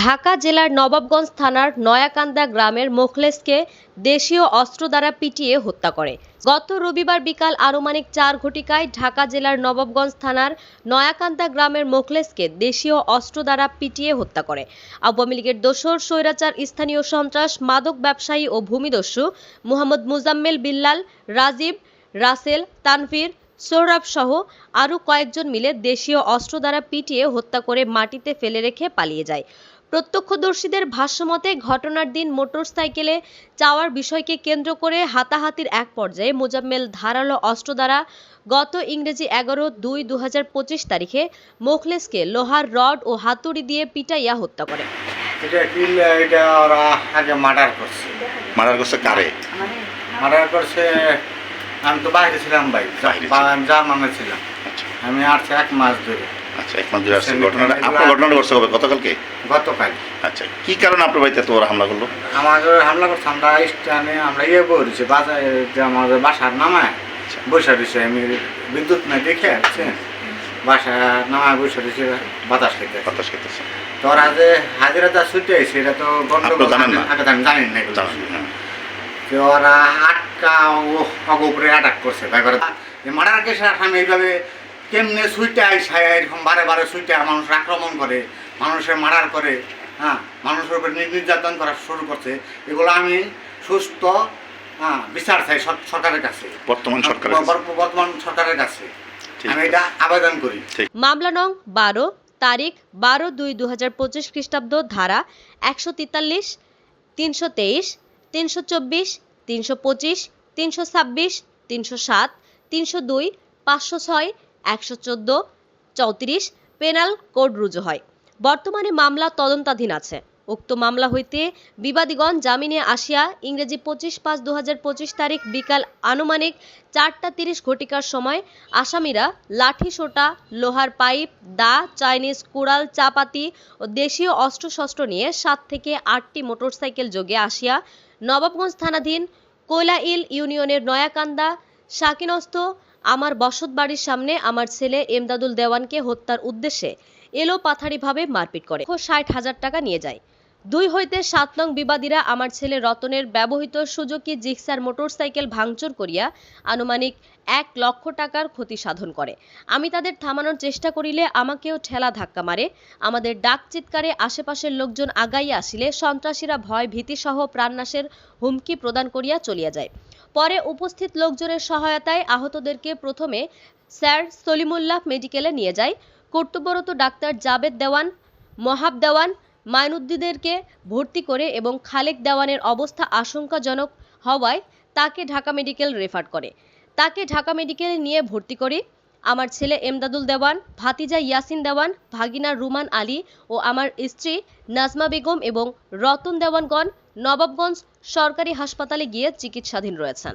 ঢাকা জেলার নবাবগঞ্জ থানার নয়াকান্দা গ্রামের মোখলেসকে দেশীয় অস্ত্র দ্বারা পিটিয়ে হত্যা করে। গত রবিবার বিকাল আনুমানিক চার ঘটিকায় ঢাকা জেলার নবাবগঞ্জ থানার নয়াকান্দা গ্রামের মোখলেসকে দেশীয় অস্ত্র দ্বারা পিটিয়ে হত্যা করে। আওয়ামী লীগের দোসর, স্বৈরাচার, স্থানীয় সন্ত্রাস, মাদক ব্যবসায়ী ও ভূমিদস্যু মোহাম্মদ মুজাম্মেল বিল্লাল, রাজীব, রাসেল, তানভীর, সোহরাব সহ আরও কয়েকজন মিলে দেশীয় অস্ত্র দ্বারা পিটিয়ে হত্যা করে মাটিতে ফেলে রেখে পালিয়ে যায়। প্রত্যক্ষদর্শীদের ভাষ্যমতে ঘটনার দিন মোটরসাইকেলে চাওয়ার বিষয়কে কেন্দ্র করে হাতাহাতির এক পর্যায়ে মোজাম্মেল ধারালো অস্ত্র দ্বারা গত ইংরেজি এগারো দুই দু তারিখে মোখলেসকে লোহার রড ও হাতুড়ি দিয়ে পিটাইয়া হত্যা করে। এটা কি এটা ওরা আগে মার্ডার করছে। মারার করছে কারে? মার্ডার করছে আমি তো বাইরে ছিলাম ভাই। আমি জার্মানে ছিলাম। আচ্ছা। আমি আসছি এক মাস ধরে আচ্ছা এক মাস ধরে আসছে ঘটনাটা। আপনার ঘটনাটা করছে হবে গতকালকে? গতকাল। আচ্ছা কি কারণে আপনার বাড়িতে এত বড় হামলা করল? আমাদের হামলা করছে আমরা স্টানে আমরা ইয়ে বলেছি বাজার যে আমাদের বাসার নামায় আচ্ছা। বসে রয়েছে আমি বিদ্যুৎ না দেখে আসছে বাসা নামায় বসে রয়েছে বাতাস খেতে বাতাস খেতেছে। তো ওরা যে হাজিরা যা ছুটে আইছে এটা তো গন্ডগোল জানেন না? আমি জানি না। জানান হ্যাঁ। তো ওরা আটকা ও উপরে অ্যাটাক করছে মারার কেসে আমি এইভাবে কেমনে সুইটা আইসায় এরকম বারে বারে সুইটা মানুষ আক্রমণ করে মানুষের মারার করে হ্যাঁ মানুষের উপর নির্যাতন করা শুরু করছে এগুলো আমি সুস্থ হ্যাঁ বিচার চাই সরকারের কাছে। বর্তমান সরকারের কাছে। বর- বর্তমান সরকারের কাছে। আমি এটা আবেদন করি। মামলা নং বারো তারিখ বারো দুই দু হাজার পঁচিশ খ্রিস্টাব্দ ধারা একশো তেতাল্লিশ তিনশো তেইশ তিনশো চব্বিশ তিনশো পঁচিশ তিনশো ছাব্বিশ তিনশো সাত তিনশো দুই পাঁচশো ছয় একশো চোদ্দ, চৌত্রিশ, পেনাল কোড রুজু হয়। বর্তমানে মামলা তদন্তাধীন আছে। উক্ত মামলা হইতে বিবাদীগণ জামিনে আসিয়া ইংরেজি পঁচিশ পাঁচ দু তারিখ বিকাল আনুমানিক চারটা তিরিশ ঘটিকার সময় আসামিরা লাঠি সোটা, লোহার পাইপ, দা, চাইনিজ কুড়াল, চাপাতি ও দেশীয় অস্ত্রশস্ত্র নিয়ে সাত থেকে আটটি মোটরসাইকেল যোগে আসিয়া নবাবগঞ্জ থানাধীন কৈলাইল ইউনিয়নের নয়াকান্দা শাকিনস্ত আমার বসত বাড়ির সামনে আমার ছেলে এমদাদুল দেওয়ানকে হত্যার উদ্দেশ্যে এলো পাথারিভাবে মারপিট করে। ষাট হাজার টাকা নিয়ে যায়। দুই হইতে সাত নং বিবাদীরা আমার ছেলে রতনের ব্যবহৃত সুজুকি জিক্সার মোটরসাইকেল ভাঙচুর করিয়া আনুমানিক এক লক্ষ টাকার ক্ষতি সাধন করে। আমি তাদের থামানোর চেষ্টা করিলে আমাকেও ঠেলা ধাক্কা মারে। আমাদের ডাক চিৎকারে আশেপাশের লোকজন আগাইয়া আসিলে সন্ত্রাসীরা ভয়, ভীতিসহ প্রাণনাশের হুমকি প্রদান করিয়া চলিয়া যায়। পরে উপস্থিত লোকজনের সহায়তায় আহতদেরকে প্রথমে স্যার সলিমুল্লাহ মেডিকেলে নিয়ে যায়। কর্তব্যরত ডাক্তার জাবেদ দেওয়ান, মহাব দেওয়ান মাইনুদ্দিনদেরকে ভর্তি করে এবং খালেক দেওয়ানের অবস্থা আশঙ্কাজনক হওয়ায় তাকে ঢাকা মেডিকেল রেফার করে। তাকে ঢাকা মেডিকেলে নিয়ে ভর্তি করি আমার ছেলে এমদাদুল দেওয়ান, ভাতিজা ইয়াসিন দেওয়ান, ভাগিনা রুমান আলী ও আমার স্ত্রী নাজমা বেগম এবং রতন দেওয়ানগণ নবাবগঞ্জ সরকারি হাসপাতালে গিয়ে চিকিৎসাধীন রয়েছেন।